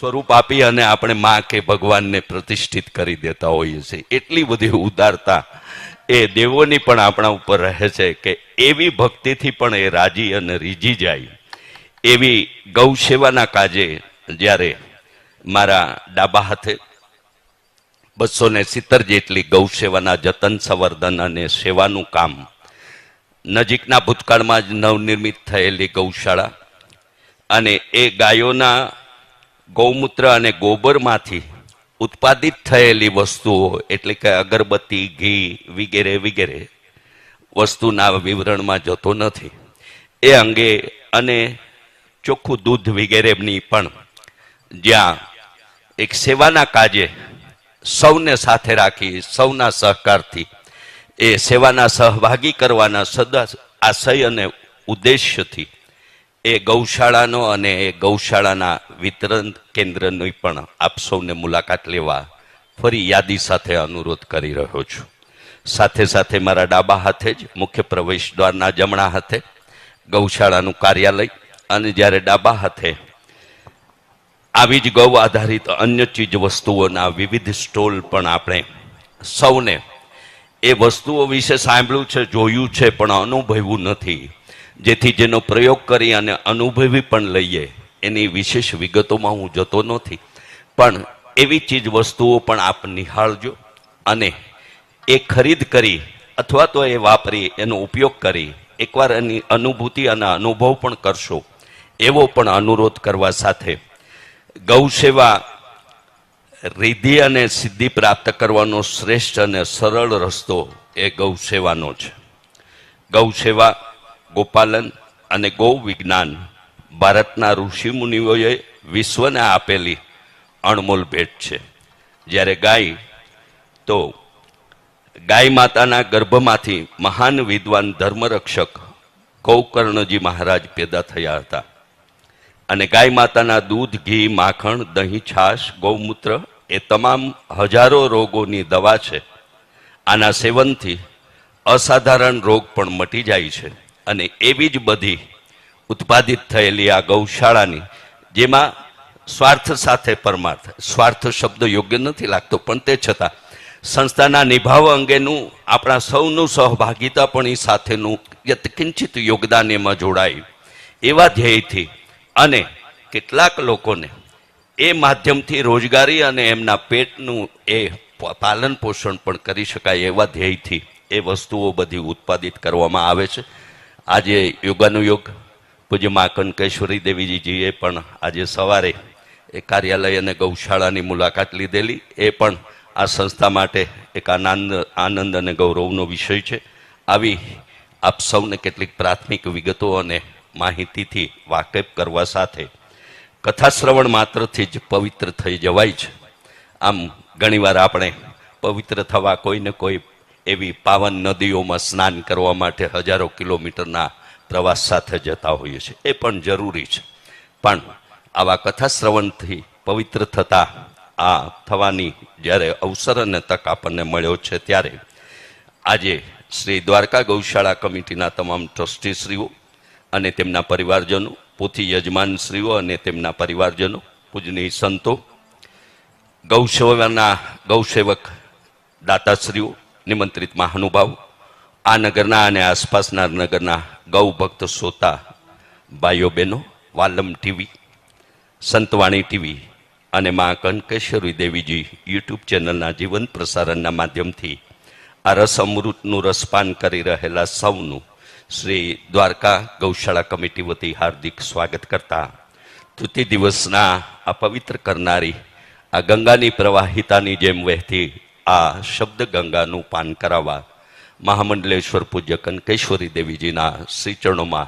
સ્વરૂપ આપી અને આપણે માં કે ભગવાનને પ્રતિષ્ઠિત કરી દેતા હોઈએ છીએ. એટલી બધી ઉદારતા એ દેવોની પણ આપણા ઉપર રહે છે કે એવી ભક્તિથી પણ એ રાજી અને રીજી જાય. એવી ગૌ સેવાના કાજે જ્યારે મારા ડાબા હાથે બસો ને સિત્તેર જેટલી ગૌ સેવાના જતન સંવર્ધન અને સેવાનું કામ નજીકના ભૂતકાળમાં જ નવનિર્મિત થયેલી ગૌશાળા અને એ ગાયોના ગૌમૂત્ર અને ગોબરમાંથી ઉત્પાદિત થયેલી વસ્તુઓ, એટલે કે અગરબત્તી, ઘી વગેરે વગેરે, વસ્તુના વિવરણમાં જતો નથી. એ અંગે અને ચોખ્ખું દૂધ વગેરેની પણ જ્યાં એક સેવાના કાજે સૌને સાથે રાખી, સૌના સહકારથી એ સેવાના સહભાગી કરવાના સદા આશય અને ઉદ્દેશ્યથી એ ગૌશાળાનો અને એ ગૌશાળાના વિતરણ કેન્દ્રની પણ આપ સૌને મુલાકાત લેવા ફરી યાદી સાથે અનુરોધ કરી રહ્યો છું. સાથે સાથે મારા ડાબા હાથે જ મુખ્ય પ્રવેશ દ્વારના જમણા હાથે ગૌશાળાનું કાર્યાલય અને જ્યારે ડાબા હાથે આવી જ ગૌ આધારિત અન્ય ચીજ વસ્તુઓના વિવિધ સ્ટોલ પણ આપણે સૌને એ વસ્તુઓ વિશે સાંભળ્યું છે, જોયું છે, પણ અનુભવ્યું નથી. જેથી જેનો પ્રયોગ કરી અને અનુભવી પણ લઈએ, એની વિશેષ વિગતોમાં હું જતો નથી. પણ એવી ચીજ વસ્તુઓ પણ આપ નિહાળજો અને એ ખરીદ કરી અથવા તો એ વાપરી, એનો ઉપયોગ કરી, એકવાર એની અનુભૂતિ અને અનુભવ પણ કરશો. એવો પણ અનુરોધ કરવા સાથે ગૌ સેવા, રિદ્ધિ અને સિદ્ધિ પ્રાપ્ત કરવાનો શ્રેષ્ઠ અને સરળ રસ્તો એ ગૌ સેવાનો છે. ગૌ સેવા ગોપાલન અને ગૌ વિજ્ઞાન ભારતના ઋષિ મુનિઓએ વિશ્વને આપેલી અણમોલ ભેટ છે. જ્યારે ગાય, તો ગાય માતાના ગર્ભમાંથી મહાન વિદ્વાન ધર્મરક્ષક ગૌકર્ણજી મહારાજ પેદા થયા હતા. અને ગાય માતાના દૂધ, ઘી, માખણ, દહીં, છાશ, ગૌમૂત્ર એ તમામ હજારો રોગોની દવા છે. આના સેવનથી અસાધારણ રોગ પણ મટી જાય છે. અને એવી જ બધી ઉત્પાદિત થયેલી આ ગૌશાળાની, જેમાં સ્વાર્થ સાથે પરમાર્થ, સ્વાર્થ શબ્દ યોગ્ય નથી લાગતો, પણ તે છતાં સંસ્થાના નિભાવ અંગેનું આપણા સૌનું સહભાગિતા પણ એ સાથેનું યત્કિંચિત યોગદાન એમાં જોડાય. એવા ધ્યેયથી અને કેટલાક લોકોને એ માધ્યમથી રોજગારી અને એમના પેટનું એ પાલન પોષણ પણ કરી શકાય એવા ધ્યેયથી એ વસ્તુઓ બધી ઉત્પાદિત કરવામાં આવે છે. આજે યોગાનુયોગ પૂજ્ય મા કનકેશ્વરી દેવીજીએ પણ આજે સવારે એ કાર્યાલય અને ગૌશાળાની મુલાકાત લીધેલી. એ પણ આ સંસ્થા માટે એક આનંદ આનંદ અને ગૌરવનો વિષય છે. આવી આપ સૌને કેટલીક પ્રાથમિક વિગતો અને માહિતીથી વાકેફ કરવા સાથે કથા શ્રવણ માત્રથી જ પવિત્ર થઈ જવાય છે. આમ ઘણીવાર આપણે પવિત્ર થવા કોઈને કોઈ એવી પાવન નદીઓમાં સ્નાન કરવા માટે હજારો કિલોમીટરના પ્રવાસ સાથે જતા હોઈએ છીએ. એ પણ જરૂરી છે. પણ આવા કથા શ્રવણથી પવિત્ર થતા આ થવાની જ્યારે અવસર અને તક આપણને મળ્યો છે ત્યારે આજે શ્રી દ્વારકા ગૌશાળા કમિટીના તમામ ટ્રસ્ટીશ્રીઓ અને તેમના પરિવારજનો, પોથી યજમાનશ્રીઓ અને તેમના પરિવારજનો, પૂજનીય સંતો, ગૌસેવાના ગૌસેવક દાતાશ્રીઓ નિમંત્રિત મહાનુભાવ, આ નગરના અને આસપાસના નગરના ગૌ ભક્ત શ્રોતા ભાઈઓ બહેનો, વાલમ ટીવી, સંતવાણી ટીવી અને મા કનકેશ્વરી દેવીજી યુટ્યુબ ચેનલના જીવન પ્રસારણના માધ્યમથી આ રસ અમૃતનું રસપાન કરી રહેલા સૌનું શ્રી દ્વારકા ગૌશાળા કમિટી વતી હાર્દિક સ્વાગત કરતા તૃતીય દિવસના આ પવિત્ર કરનારી આ ગંગાની પ્રવાહિતાની જેમ વહેતી આ શબ્દ ગંગાનું પાન કરાવવા મહામંડલેશ્વર પૂજ્ય કનકેશ્વરી દેવીજીના શ્રી ચરણોમાં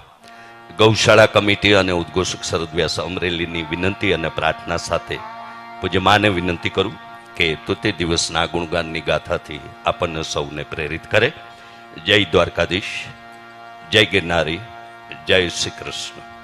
ગૌશાળા કમિટી અને ઉદ્ઘોષક સરદ અમરેલીની વિનંતી અને પ્રાર્થના સાથે પૂજ્ય માને વિનંતી કરું કે તૃતીય દિવસના ગુણગાનની ગાથાથી આપણને સૌને પ્રેરિત કરે. જય દ્વારકાધીશ, જય ગિરનારી, જય શ્રી કૃષ્ણ.